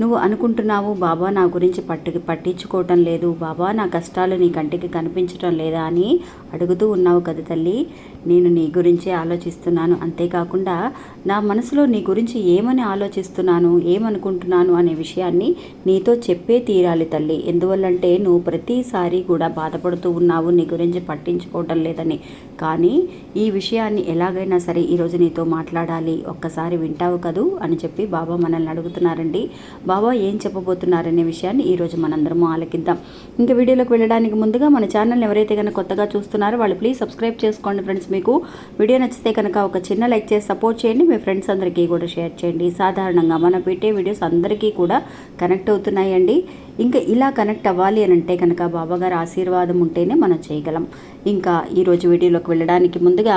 నువ్వు అనుకుంటున్నావు బాబా నా గురించి పట్టి పట్టించుకోవటం లేదు. బాబా నా కష్టాలు నీ కంటికి కనిపించటం లేదా అని అడుగుతూ ఉన్నావు కదా తల్లి. నేను నీ గురించే ఆలోచిస్తున్నాను. అంతేకాకుండా నా మనసులో నీ గురించి ఏమని ఆలోచిస్తున్నాను ఏమనుకుంటున్నాను అనే విషయాన్ని నీతో చెప్పే తీరాలి తల్లి. ఎందువల్లంటే నువ్వు ప్రతిసారి కూడా బాధపడుతూ ఉన్నావు నీ గురించి పట్టించుకోవటం లేదని. కానీ ఈ విషయాన్ని ఎలాగైనా సరే ఈరోజు నీతో మాట్లాడాలి. ఒక్కసారి వింటావు కదూ అని చెప్పి బాబా మనల్ని అడుగుతున్నారండి. బాబా ఏం చెప్పబోతున్నారనే విషయాన్ని ఈరోజు మనందరము ఆలకిద్దాం. ఇంకా వీడియోలోకి వెళ్ళడానికి ముందుగా మన ఛానల్ ఎవరైతే కనుక కొత్తగా చూస్తున్నారో వాళ్ళు ప్లీజ్ సబ్స్క్రైబ్ చేసుకోండి ఫ్రెండ్స్. మీకు వీడియో నచ్చితే కనుక ఒక చిన్న లైక్ చేసి సపోర్ట్ చేయండి. మీ ఫ్రెండ్స్ అందరికీ కూడా షేర్ చేయండి. సాధారణంగా మనం పెట్టే వీడియోస్ అందరికీ కూడా కనెక్ట్ అవుతున్నాయండి. ఇంకా ఇలా కనెక్ట్ అవ్వాలి అని అంటే కనుక బాబాగారి ఆశీర్వాదం ఉంటేనే మనం చేయగలం. ఇంకా ఈరోజు వీడియోలోకి వెళ్ళడానికి ముందుగా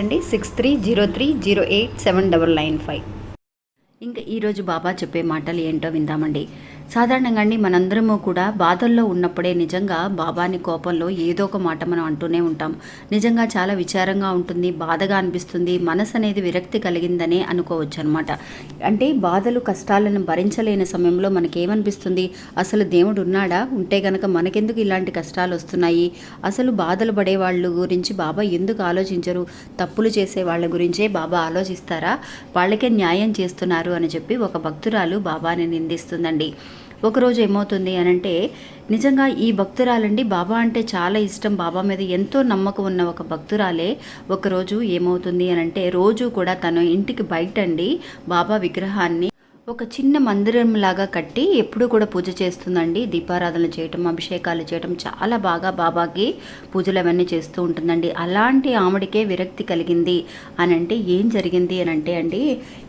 అండి six three zero three zero eight seven double nine five. ఇంకా ఈరోజు బాబా చెప్పే మాటలు ఏంటో విందామండి. సాధారణంగా అండి మనందరము కూడా బాధల్లో ఉన్నప్పుడే నిజంగా బాబాని కోపంలో ఏదో ఒక మాట మనం అంటూనే ఉంటాం. నిజంగా చాలా విచారంగా ఉంటుంది బాధగా అనిపిస్తుంది మనసు అనేది విరక్తి కలిగిందనే అనుకోవచ్చు అనమాట అంటే బాధలు కష్టాలను భరించలేని సమయంలో మనకేమనిపిస్తుంది? అసలు దేవుడు ఉన్నాడా? ఉంటే గనక మనకెందుకు ఇలాంటి కష్టాలు వస్తున్నాయి? అసలు బాధలు పడే వాళ్ళ గురించి బాబా ఎందుకు ఆలోచించరు? తప్పులు చేసే వాళ్ళ గురించే బాబా ఆలోచిస్తారా? వాళ్ళకే న్యాయం చేస్తున్నారు అని చెప్పి ఒక భక్తురాలు బాబాని నిందిస్తుందండి. ఒకరోజు ఏమవుతుంది అని అంటే నిజంగా ఈ భక్తురాలండి బాబా అంటే చాలా ఇష్టం. బాబా మీద ఎంతో నమ్మకం ఉన్న ఒక భక్తురాలే ఒకరోజు ఏమవుతుంది అని అంటే రోజు కూడా తన ఇంటికి బయట అండి బాబా విగ్రహాన్ని ఒక చిన్న మందిరం లాగా కట్టి ఎప్పుడు కూడా పూజ చేస్తుందండి. దీపారాధన చేయటం అభిషేకాలు చేయటం చాలా బాగా బాబాకి పూజలు అవన్నీ చేస్తూ ఉంటుందండి. అలాంటి ఆమెడికే విరక్తి కలిగింది అని అంటే ఏం జరిగింది అని అంటే అండి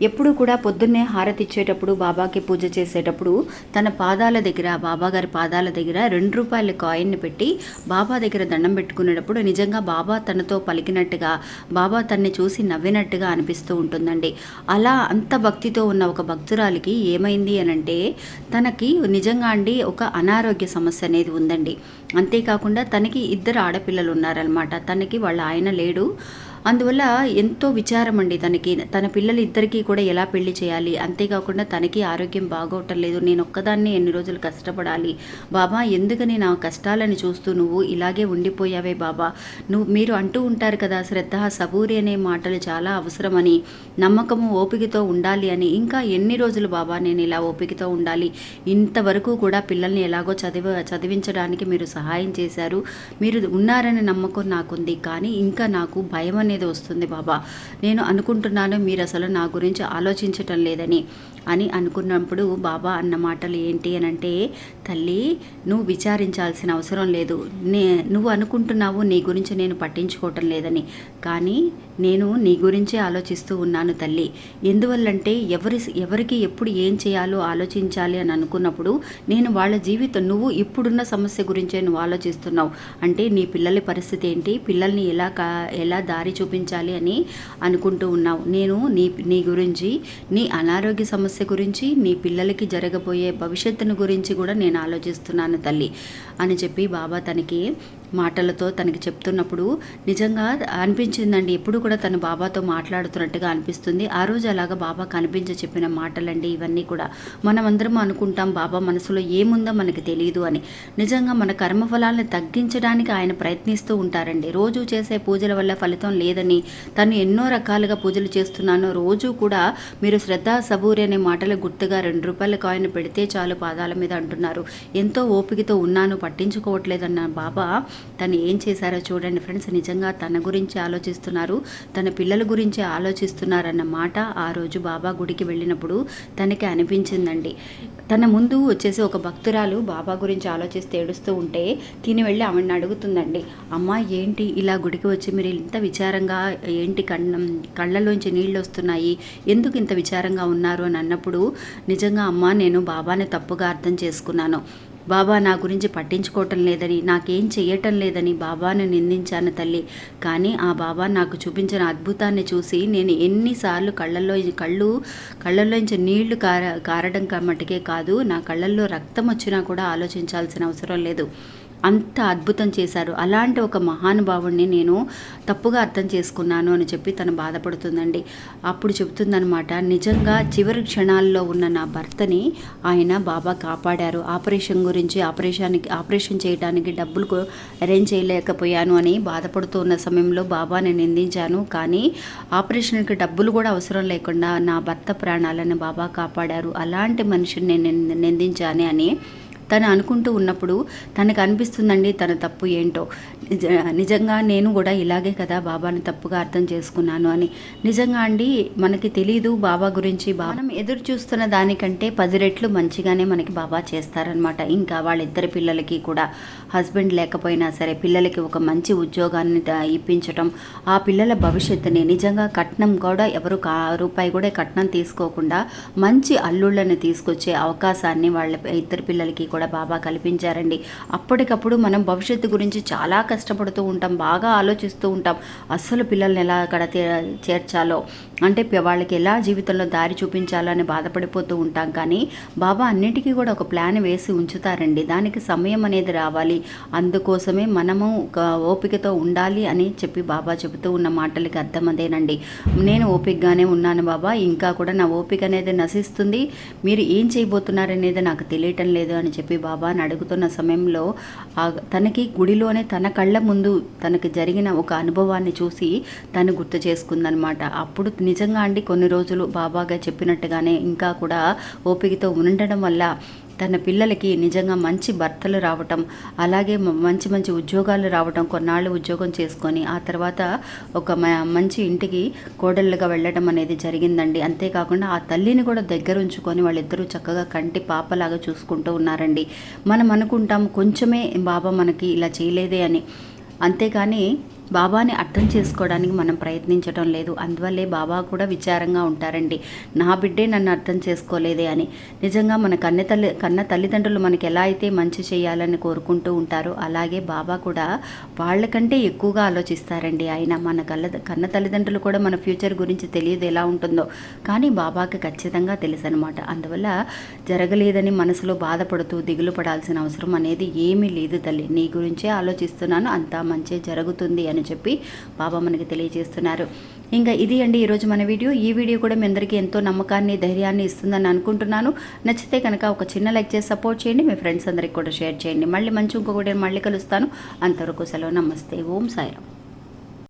ఎప్పుడు కూడా పొద్దున్నే హారతి ఇచ్చేటప్పుడు బాబాకి పూజ చేసేటప్పుడు తన పాదాల దగ్గర బాబా గారి పాదాల దగ్గర రెండు రూపాయల కాయిన్ని పెట్టి బాబా దగ్గర దండం పెట్టుకునేటప్పుడు నిజంగా బాబా తనతో పలికినట్టుగా బాబా తన్ని చూసి నవ్వినట్టుగా అనిపిస్తూ ఉంటుందండి. అలా అంత భక్తితో ఉన్న ఒక భక్తురా వాళ్ళకి ఏమైంది అని అంటే తనకి నిజంగా అండి ఒక అనారోగ్య సమస్య అనేది ఉందండి. అంతేకాకుండా తనకి ఇద్దరు ఆడపిల్లలు ఉన్నారనమాట తనకి వాళ్ళ ఆయన లేడు. అందువల్ల ఎంతో విచారం అండి తనకి. తన పిల్లలిద్దరికీ కూడా ఎలా పెళ్ళి చేయాలి? అంతేకాకుండా తనకి ఆరోగ్యం బాగోవటం లేదు నేను ఒక్కదాన్ని ఎన్ని రోజులు కష్టపడాలి? బాబా ఎందుకని నా కష్టాలని చూస్తూ నువ్వు ఇలాగే ఉండిపోయావే బాబా? నువ్వు మీరు అంటూ ఉంటారు కదా శ్రద్ధ సబూరి అనే మాటలు చాలా అవసరమని నమ్మకము ఓపికతో ఉండాలి అని. ఇంకా ఎన్ని రోజులు బాబా నేను ఇలా ఓపికతో ఉండాలి? ఇంతవరకు కూడా పిల్లల్ని ఎలాగో చదివ చదివించడానికి మీరు సహాయం చేశారు. మీరు ఉన్నారనే నమ్మకం నాకుంది. కానీ ఇంకా నాకు భయం అనేది వస్తుంది బాబా. నేను అనుకుంటున్నాను మీరు అసలు నా గురించి ఆలోచించటం లేదని. అని అనుకున్నప్పుడు బాబా అన్న మాటలు ఏంటి అని అంటే తల్లి నువ్వు విచారించాల్సిన అవసరం లేదు. నే నువ్వు అనుకుంటున్నావు నీ గురించి నేను పట్టించుకోవటం లేదని. కానీ నేను నీ గురించే ఆలోచిస్తూ ఉన్నాను తల్లి. ఎందువల్లంటే ఎవరి ఎవరికి ఎప్పుడు ఏం చేయాలో ఆలోచించాలి అని అనుకున్నప్పుడు నేను వాళ్ళ జీవితం నువ్వు ఇప్పుడున్న సమస్య గురించే నువ్వు ఆలోచిస్తున్నావు. అంటే నీ పిల్లల పరిస్థితి ఏంటి? పిల్లల్ని ఎలా కా ఎలా దారి చూపించాలి అని అనుకుంటూ ఉన్నావు. నేను నీ నీ గురించి నీ అనారోగ్య సమస్య సమస్య గురించి నీ పిల్లలకి జరగబోయే భవిష్యత్తును గురించి కూడా నేను ఆలోచిస్తున్నాను తల్లి అని చెప్పి బాబా తనకి మాటలతో తనకి చెప్తున్నప్పుడు నిజంగా అనిపించిందండి. ఎప్పుడు కూడా తను బాబాతో మాట్లాడుతున్నట్టుగా అనిపిస్తుంది. ఆ రోజు అలాగా బాబా కనిపించి చెప్పిన మాటలండి ఇవన్నీ కూడా. మనమందరం అనుకుంటాం బాబా మనసులో ఏముందో మనకి తెలియదు అని. నిజంగా మన కర్మఫలాలను తగ్గించడానికి ఆయన ప్రయత్నిస్తూ ఉంటారండి. రోజు చేసే పూజల వల్ల ఫలితం లేదని తను ఎన్నో రకాలుగా పూజలు చేస్తున్నాను. రోజు కూడా మీరు శ్రద్ధ సబూరి అనే మాటలు గుర్తుగా రెండు రూపాయల కాయిన్ పెడితే చాలు పాదాల మీద అంటున్నారు. ఎంతో ఓపికతో ఉన్నాను పట్టించుకోవట్లేదన్న బాబా తను ఏం చేశారో చూడండి ఫ్రెండ్స్. నిజంగా తన గురించి ఆలోచిస్తున్నారు. తన పిల్లల గురించి ఆలోచిస్తున్నారన్న మాట ఆ రోజు బాబా గుడికి వెళ్ళినప్పుడు తనకి అనిపించిందండి. తన ముందు వచ్చేసి ఒక భక్తురాలు బాబా గురించి ఆలోచిస్తే ఏడుస్తూ ఉంటే తిని వెళ్ళి ఆమెను అడుగుతుందండి. అమ్మ ఏంటి ఇలా గుడికి వచ్చి మీరు ఇంత విచారంగా ఏంటి కళ్ళ కళ్ళలోంచి నీళ్ళు వస్తున్నాయి? ఎందుకు ఇంత విచారంగా ఉన్నారు? అని అన్నప్పుడు నిజంగా అమ్మ నేను బాబాని తప్పుగా అర్థం చేసుకున్నాను. బాబా నా గురించి పట్టించుకోవటం లేదని నాకేం చెయ్యటం లేదని బాబాను నిందించాను తల్లి. కానీ ఆ బాబా నాకు చూపించిన అద్భుతాన్ని చూసి నేను ఎన్నిసార్లు కళ్ళల్లో కళ్ళు కళ్ళల్లోంచి నీళ్ళు కార కారడం మటుకే కాదు నా కళ్ళల్లో రక్తం వచ్చినా కూడా ఆలోచించాల్సిన అవసరం లేదు. అంత అద్భుతం చేశారు. అలాంటి ఒక మహానుభావుణ్ణి నేను తప్పుగా అర్థం చేసుకున్నాను అని చెప్పి తను బాధపడుతుందండి. అప్పుడు చెబుతుందనమాట నిజంగా చివరి క్షణాల్లో ఉన్న నా భర్తని ఆయన బాబా కాపాడారు. ఆపరేషన్ గురించి ఆపరేషన్కి ఆపరేషన్ చేయడానికి డబ్బులు అరేంజ్ చేయలేకపోయాను అని బాధపడుతూ ఉన్న సమయంలో బాబాని నిందించాను. కానీ ఆపరేషన్కి డబ్బులు కూడా అవసరం లేకుండా నా భర్త ప్రాణాలను బాబా కాపాడారు. అలాంటి మనిషిని నేను నిందించాను అని తను అనుకుంటూ ఉన్నప్పుడు తనకు అనిపిస్తుందండి తన తప్పు ఏంటో. నిజ నిజంగా నేను కూడా ఇలాగే కదా బాబాను తప్పుగా అర్థం చేసుకున్నాను అని. నిజంగా అండి మనకి తెలీదు బాబా గురించి. మనం ఎదురు చూస్తున్న దానికంటే పది రెట్లు మంచిగానే మనకి బాబా చేస్తారనమాట ఇంకా వాళ్ళిద్దరి పిల్లలకి కూడా హస్బెండ్ లేకపోయినా సరే పిల్లలకి ఒక మంచి ఉద్యోగాన్ని ఇప్పించటం ఆ పిల్లల భవిష్యత్తుని నిజంగా కట్నం కూడా ఎవరు కా రూపాయి కూడా కట్నం తీసుకోకుండా మంచి అల్లుళ్ళని తీసుకొచ్చే అవకాశాన్ని వాళ్ళ ఇద్దరు పిల్లలకి కూడా బాబా కల్పించారండి. అప్పటికప్పుడు మనం భవిష్యత్తు గురించి చాలా కష్టపడుతూ ఉంటాం బాగా ఆలోచిస్తూ ఉంటాం. అస్సలు పిల్లల్ని ఎలా అక్కడ చేర్చాలో? అంటే వాళ్ళకి ఎలా జీవితంలో దారి చూపించాలని బాధపడిపోతూ ఉంటాం. కానీ బాబా అన్నిటికీ కూడా ఒక ప్లాన్ వేసి ఉంచుతారండి. దానికి సమయం అనేది రావాలి. అందుకోసమే మనము ఒక ఓపికతో ఉండాలి అని చెప్పి బాబా చెబుతూ ఉన్న మాటలకి అర్థం అదేనండి. నేను ఓపికగానే ఉన్నాను బాబా. ఇంకా కూడా నా ఓపిక అనేది నశిస్తుంది. మీరు ఏం చేయబోతున్నారనేది నాకు తెలియటం లేదు అని చెప్పి బాబాని అడుగుతున్న సమయంలో తనకి గుడిలోనే తన కళ్ళ ముందు తనకి జరిగిన ఒక అనుభవాన్ని చూసి తను గుర్తు చేసుకుందనమాట అప్పుడు నిజంగా అండి కొన్ని రోజులు బాబాగా చెప్పినట్టుగానే ఇంకా కూడా ఓపికతో ఉండడం వల్ల తన పిల్లలకి నిజంగా మంచి భర్తలు రావటం అలాగే మంచి మంచి ఉద్యోగాలు రావటం కొన్నాళ్ళు ఉద్యోగం చేసుకొని ఆ తర్వాత ఒక మంచి ఇంటికి కోడళ్ళుగా వెళ్ళడం అనేది జరిగిందండి. అంతేకాకుండా ఆ తల్లిని కూడా దగ్గర ఉంచుకొని వాళ్ళిద్దరూ చక్కగా కంటి పాపలాగా చూసుకుంటూ ఉన్నారండి. మనం అనుకుంటాం కొంచెమే బాబా మనకి ఇలా చేయలేదే అని. అంతేకాని బాబాని అర్థం చేసుకోవడానికి మనం ప్రయత్నించడం లేదు. అందువల్లే బాబా కూడా విచారంగా ఉంటారండి. నా బిడ్డే నన్ను అర్థం చేసుకోలేదే అని. నిజంగా మన కన్న తల్లి కన్న తల్లిదండ్రులు మనకి ఎలా అయితే మంచి చేయాలని కోరుకుంటూ ఉంటారో అలాగే బాబా కూడా వాళ్ళకంటే ఎక్కువగా ఆలోచిస్తారండి. ఆయన మన కళ్ళ కన్న తల్లిదండ్రులు కూడా మన ఫ్యూచర్ గురించి తెలియదు ఎలా ఉంటుందో. కానీ బాబాకి ఖచ్చితంగా తెలుసు అనమాట అందువల్ల జరగలేదని మనసులో బాధపడుతూ దిగులు పడాల్సిన అవసరం అనేది ఏమీ లేదు తల్లి. నీ గురించే ఆలోచిస్తున్నాను. అంతా మంచి జరుగుతుంది అని. అని చెప్పి బాబా మనకి తెలియజేస్తున్నారు. ఇంకా ఇది అండి ఈరోజు మన వీడియో. ఈ వీడియో కూడా మీ అందరికీ ఎంతో నమ్మకాన్ని ధైర్యాన్ని ఇస్తుందని అనుకుంటున్నాను. నచ్చితే కనుక ఒక చిన్న లైక్ చేసి సపోర్ట్ చేయండి. మీ ఫ్రెండ్స్ అందరికి కూడా షేర్ చేయండి. మళ్ళీ మంచి ఇంకొకటి మళ్ళీ కలుస్తాను. అంతవరకు సెలవు. నమస్తే. ఓం సాయిరామ్.